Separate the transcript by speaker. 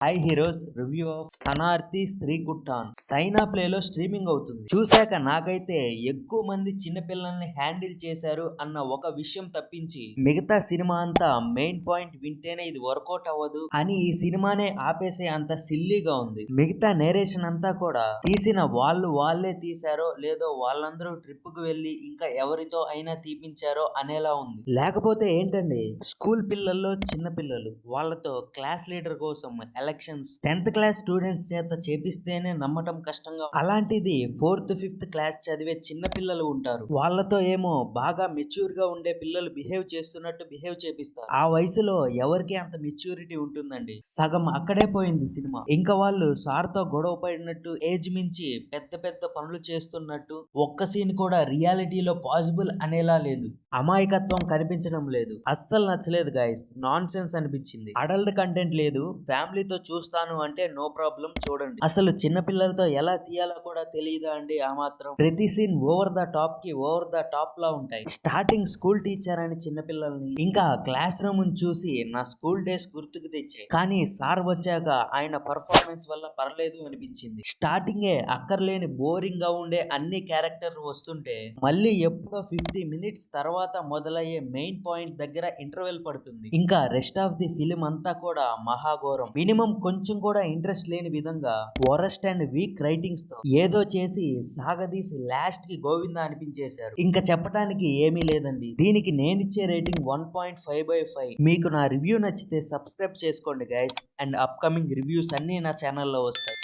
Speaker 1: Hi heroes review of Sthanarthi Sreekuttan Saina play లో streaming అవుతుంది. చూశాక నాకైతే ఎక్కువ మంది చిన్నపిల్లల్ని హ్యాండిల్ చేశారు అన్న ఒక విషయం తప్పించి మిగతా సినిమా అంతా మెయిన్ పాయింట్ వింటేనే ఇది వర్కౌట్ అవ్వదు అని ఈ సినిమానే ఆపేసే అంత సిల్లీగా ఉంది. మిగతా నేరేషన్ అంతా కూడా తీసిన వాళ్ళు వాళ్ళే తీశారో లేదో వాళ్ళందరూ ట్రిప్కు వెళ్ళి ఇంకా ఎవరితో అయినా తీపించారో అనేలా ఉంది. లేకపోతే ఏంటండి? స్కూల్ పిల్లల్లో చిన్న పిల్లలు వాళ్ళతో క్లాస్ లీడర్ కోసం కలెక్షన్స్ టెన్త్ క్లాస్ స్టూడెంట్స్ చేత చేపిస్తేనే నమ్మటం కష్టంగా అలాంటిది ఫోర్త్ ఫిఫ్త్ క్లాస్ చదివే చిన్న పిల్లలు ఉంటారు. వాళ్ళతో ఏమో బాగా మెచ్యూర్గా ఉండే పిల్లలు బిహేవ్ చేస్తున్నట్టు బిహేవ్ చేపిస్తారు. ఆ వయసులో ఎవరికి అంత మెచ్యూరిటీ ఉంటుందండి? సగం అక్కడే పోయింది సినిమా. ఇంకా వాళ్ళు సార్తో గొడవ పడినట్టు ఏజ్ మించి పెద్ద పెద్ద పనులు చేస్తున్నట్టు ఒక్క సీన్ కూడా రియాలిటీలో పాసిబుల్ అనేలా లేదు. అమాయకత్వం కనిపించడం లేదు. అస్సలు నచ్చలేదు గాయస్ నాన్ సెన్స్ అనిపించింది. అడల్ట్ కంటెంట్ లేదు. ఫ్యామిలీతో చూస్తాను అంటే నో ప్రాబ్లం చూడండి. అసలు చిన్న పిల్లలతో ఎలా తీయాలో కూడా తెలియదా అండి ఆ మాత్రం? ప్రతి సీన్ ఓవర్ ద టాప్కి ఓవర్ ద టాప్ లా ఉంటాయి. స్టార్టింగ్ స్కూల్ టీచర్ అని చిన్న పిల్లల్ని ఇంకా క్లాస్ రూమ్ చూసి నా స్కూల్ డేస్ గుర్తుకు తెచ్చాయి. కానీ సార్ వచ్చాక ఆయన పర్ఫార్మెన్స్ వల్ల పర్లేదు అనిపించింది. స్టార్టింగే అక్కర్లేని బోరింగ్గా ఉండే అన్ని క్యారెక్టర్ వస్తుంటే మళ్ళీ ఎప్పుడో ఫిఫ్టీ మినిట్స్ తర్వాత మొదలయ్యే మెయిన్ పాయింట్ దగ్గర ఇంటర్వెల్ పడుతుంది. ఇంకా రెస్ట్ ఆఫ్ ది ఫిలిం అంతా కూడా మహాఘోరం. మినిమం కొంచెం కూడా ఇంట్రెస్ట్ లేని విధంగా వరస్ట్ అండ్ వీక్ రైటింగ్స్తో ఏదో చేసి సాగదీసి లాస్ట్కి గోవింద అనిపించేశారు. ఇంకా చెప్పడానికి ఏమీ లేదండి. దీనికి నేనిచ్చే rating one point five by five. మీకు నా రివ్యూ నచ్చితే సబ్స్క్రైబ్ చేసుకోండి గైస్ అండ్ అప్కమింగ్ రివ్యూస్ అన్ని నా ఛానల్లో వస్తాయి.